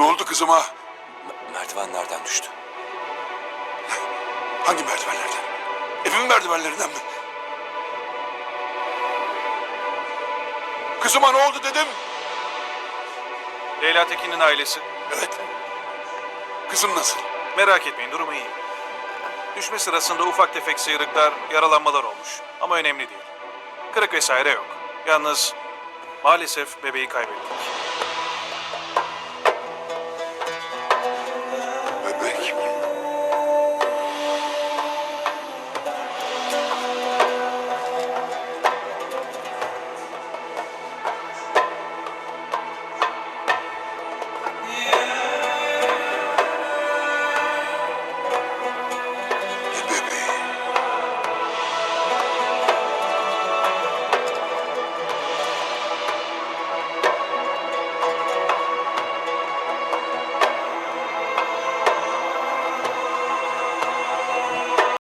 Ne oldu kızıma? M- merdivenlerden düştü. Hangi merdivenlerden? Evin merdivenlerinden mi? Kızıma ne oldu dedim. Leyla Tekin'in ailesi. Evet. Kızım nasıl? Merak etmeyin durumu iyi. Düşme sırasında ufak tefek sıyrıklar, yaralanmalar olmuş. Ama önemli değil. Kırık vesaire yok. Yalnız maalesef bebeği kaybettik.